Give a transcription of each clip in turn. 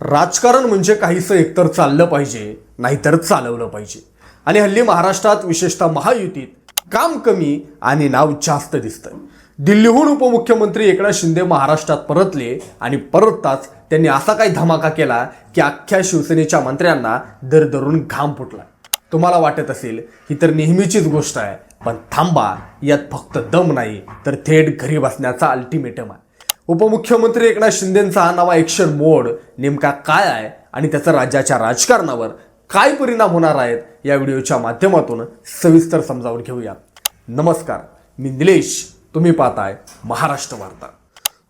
राजकारण म्हणजे काहीसं एकतर चाललं पाहिजे नाहीतर चालवलं पाहिजे. आणि हल्ली महाराष्ट्रात विशेषतः महायुतीत काम कमी आणि नाव जास्त दिसतं दिल्लीहून उपमुख्यमंत्री एकनाथ शिंदे महाराष्ट्रात परतले आणि परतताच त्यांनी असा काही धमाका केला की अख्ख्या शिवसेनेच्या मंत्र्यांना दरदरून घाम फुटला तुम्हाला वाटत असेल ही तर नेहमीचीच गोष्ट आहे पण थांबा यात फक्त दम नाही तर थेट घरी बसण्याचा अल्टिमेटम आहे. उपमुख्यमंत्री एकनाथ शिंदेचा हा नवा एक्शन मोड नेमका काय आहे आणि त्याचा राज्याच्या राजकारणावर काय परिणाम होणार आहेत या व्हिडिओच्या माध्यमातून सविस्तर समजावून घेऊया नमस्कार मी निलेश. तुम्ही पाहताय महाराष्ट्र वार्ता.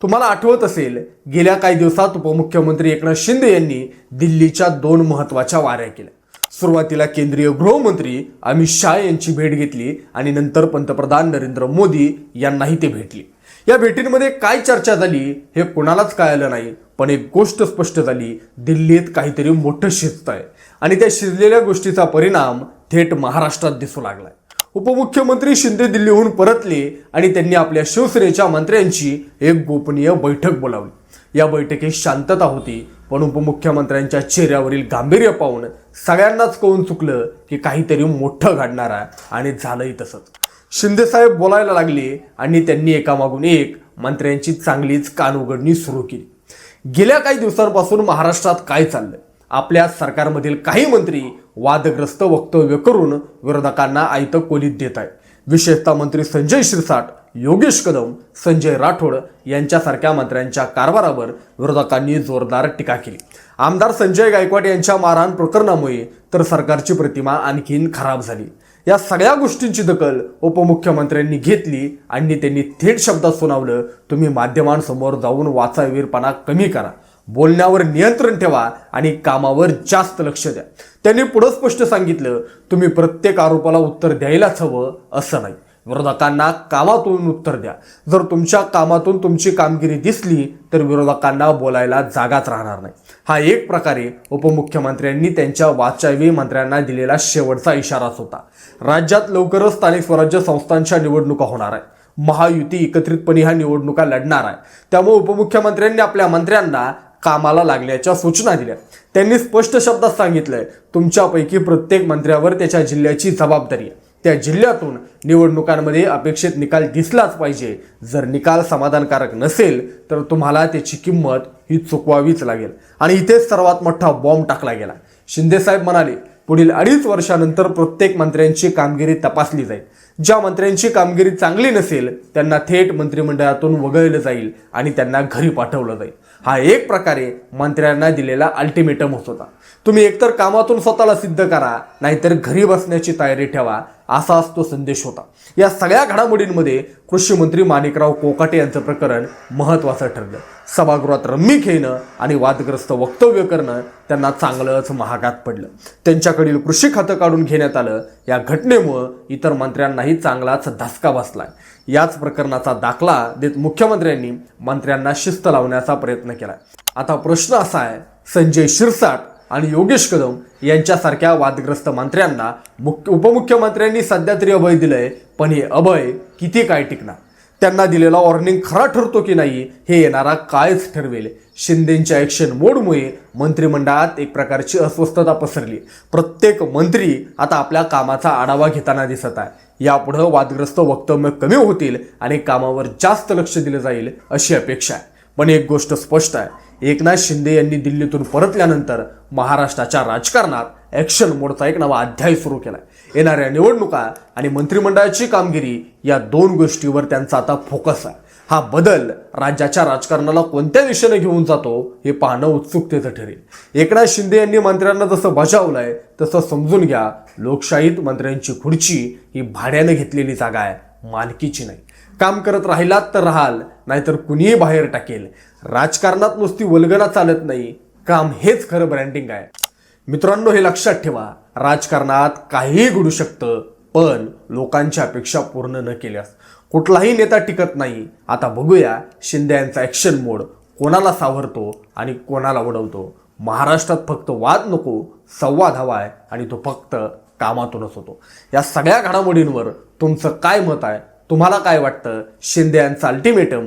तुम्हाला आठवत असेल गेल्या काही दिवसात उपमुख्यमंत्री एकनाथ शिंदे यांनी दिल्लीच्या दोन महत्त्वाच्या वाऱ्या केल्या. सुरुवातीला केंद्रीय गृहमंत्री अमित शाह यांची भेट घेतली आणि नंतर पंतप्रधान नरेंद्र मोदी यांनाही ते भेटली. या भेटींमध्ये काय चर्चा झाली हे कोणालाच कळालं नाही पण एक गोष्ट स्पष्ट झाली दिल्लीत काहीतरी मोठं शिजत आहे. आणि त्या शिजलेल्या गोष्टीचा परिणाम थेट महाराष्ट्रात दिसू लागलाय. उपमुख्यमंत्री शिंदे दिल्लीहून परतले आणि त्यांनी आपल्या शिवसेनेच्या मंत्र्यांची एक गोपनीय बैठक बोलावली. या बैठकीत शांतता होती पण उपमुख्यमंत्र्यांच्या चेहऱ्यावरील गांभीर्य पाहून सगळ्यांनाच कळून चुकलं की काहीतरी मोठं घडणार आहे आणि झालंही तसंच. शिंदेसाहेब बोलायला लागले आणि त्यांनी एकामागून एक मंत्र्यांची चांगलीच कानउघडणी सुरू केली. गेल्या काही दिवसांपासून महाराष्ट्रात काय चाललंय? आपल्या सरकारमधील काही मंत्री वादग्रस्त वक्तव्य करून विरोधकांना आयतं कोलीत देत आहेत. विशेषतः मंत्री संजय शिरसाट योगेश कदम संजय राठोड यांच्यासारख्या मंत्र्यांच्या कारभारावर विरोधकांनी जोरदार टीका केली. आमदार संजय गायकवाड यांच्या मारहाण प्रकरणामुळे तर सरकारची प्रतिमा आणखीन खराब झाली. या सगळ्या गोष्टींची दखल उपमुख्यमंत्र्यांनी घेतली आणि त्यांनी थेट शब्दात सुनावलं. तुम्ही माध्यमांसमोर जाऊन वाचावीरपणा कमी करा. बोलण्यावर नियंत्रण ठेवा आणि कामावर जास्त लक्ष द्या. त्यांनी पुढं स्पष्ट सांगितलं तुम्ही प्रत्येक आरोपाला उत्तर द्यायलाच हवं असं नाही. विरोधकांना कामातून उत्तर द्या. जर तुमच्या कामातून तुमची कामगिरी दिसली तर विरोधकांना बोलायला जागाच राहणार नाही. हा एक प्रकारे उपमुख्यमंत्र्यांनी त्यांच्या वाचावी मंत्र्यांना दिलेला शेवटचा इशाराच होता. राज्यात लवकरच स्थानिक स्वराज्य संस्थांच्या निवडणुका होणार आहे महायुती एकत्रितपणे ह्या निवडणुका लढणार आहे त्यामुळे उपमुख्यमंत्र्यांनी आपल्या मंत्र्यांना कामाला लागल्याच्या सूचना दिल्या. त्यांनी स्पष्ट शब्दात सांगितलंय तुमच्यापैकी प्रत्येक मंत्र्यावर त्याच्या जिल्ह्याची जबाबदारी आहे. त्या जिल्ह्यातून निवडणुकांमध्ये अपेक्षित निकाल दिसलाच पाहिजे. जर निकाल समाधानकारक नसेल तर तुम्हाला त्याची किंमत ही चुकवावीच लागेल. आणि इथेच सर्वात मोठा बॉम्ब टाकला गेला. शिंदेसाहेब म्हणाले पुढील अडीच वर्षानंतर प्रत्येक मंत्र्यांची कामगिरी तपासली जाईल. ज्या मंत्र्यांची कामगिरी चांगली नसेल त्यांना थेट मंत्रिमंडळातून वगळलं जाईल आणि त्यांना घरी पाठवलं जाईल. हा एक प्रकारे मंत्र्यांना दिलेला अल्टिमेटम होत होता. तुम्ही एकतर कामातून स्वतःला सिद्ध करा नाहीतर घरी बसण्याची तयारी ठेवा असाच तो संदेश होता. या सगळ्या घडामोडींमध्ये कृषी मंत्री माणिकराव कोकाटे यांचं प्रकरण महत्त्वाचं ठरलं. सभागृहात रम्मी खेळणं आणि वादग्रस्त वक्तव्य करणं त्यांना चांगलंच महागात पडलं. त्यांच्याकडील कृषी खातं काढून घेण्यात आलं. या घटनेमुळं इतर मंत्र्यांनाही चांगलाच धसका बसला. याच प्रकरणाचा दाखला देत मुख्यमंत्र्यांनी मंत्र्यांना शिस्त लावण्याचा प्रयत्न केला. आता प्रश्न असा आहे संजय शिरसाट आणि योगेश कदम यांच्यासारख्या वादग्रस्त मंत्र्यांना मुख्य उपमुख्यमंत्र्यांनी सध्या तरी अभय दिलंय पण हे अभय किती काय टिकणार? त्यांना दिलेला वॉर्निंग खरा ठरतो की नाही हे येणारा कायच ठरवेल. शिंदेच्या ॲक्शन मोडमुळे मंत्रिमंडळात एक प्रकारची अस्वस्थता पसरली. प्रत्येक मंत्री आता आपल्या कामाचा आढावा घेताना दिसत आहे. यापुढं वादग्रस्त वक्तव्य कमी होतील आणि कामावर जास्त लक्ष दिलं जाईल अशी अपेक्षा आहे. पण एक गोष्ट स्पष्ट आहे. एकनाथ शिंदे यांनी दिल्लीतून परतल्यानंतर महाराष्ट्राच्या राजकारणात ॲक्शन मोडचा एक नवा अध्याय सुरू केला येणाऱ्या निवडणुका आणि मंत्रिमंडळाची कामगिरी या दोन गोष्टीवर त्यांचा आता फोकस आहे. हा बदल राज्याच्या राजकारणाला कोणत्या दिशेने घेऊन जातो हे पाहणं उत्सुकतेचं ठरेल. एकनाथ शिंदे यांनी मंत्र्यांना जसं बजावलंय तसं समजून घ्या लोकशाहीत मंत्र्यांची खुर्ची ही भाड्याने घेतलेली जागा आहे मालकीची नाही. काम करत राहिलात तर राहाल नाहीतर कुणीही बाहेर टाकेल. राजकारणात नुसती वल्गना चालत नाही. काम हेच खरं ब्रँडिंग आहे. मित्रांनो हे लक्षात ठेवा. राजकारणात काहीही घडू शकतं पण लोकांच्या अपेक्षा पूर्ण न केल्यास. कुठलाही नेता टिकत नाही. आता बघूया शिंदे यांचा ॲक्शन मोड कोणाला सावरतो आणि कोणाला उडवतो महाराष्ट्रात फक्त वाद नको संवाद हवा आहे आणि तो फक्त कामातूनच होतो. या सगळ्या घडामोडींवर तुमचं काय मत आहे? तुम्हाला काय वाटतं? शिंदे यांचं अल्टिमेटम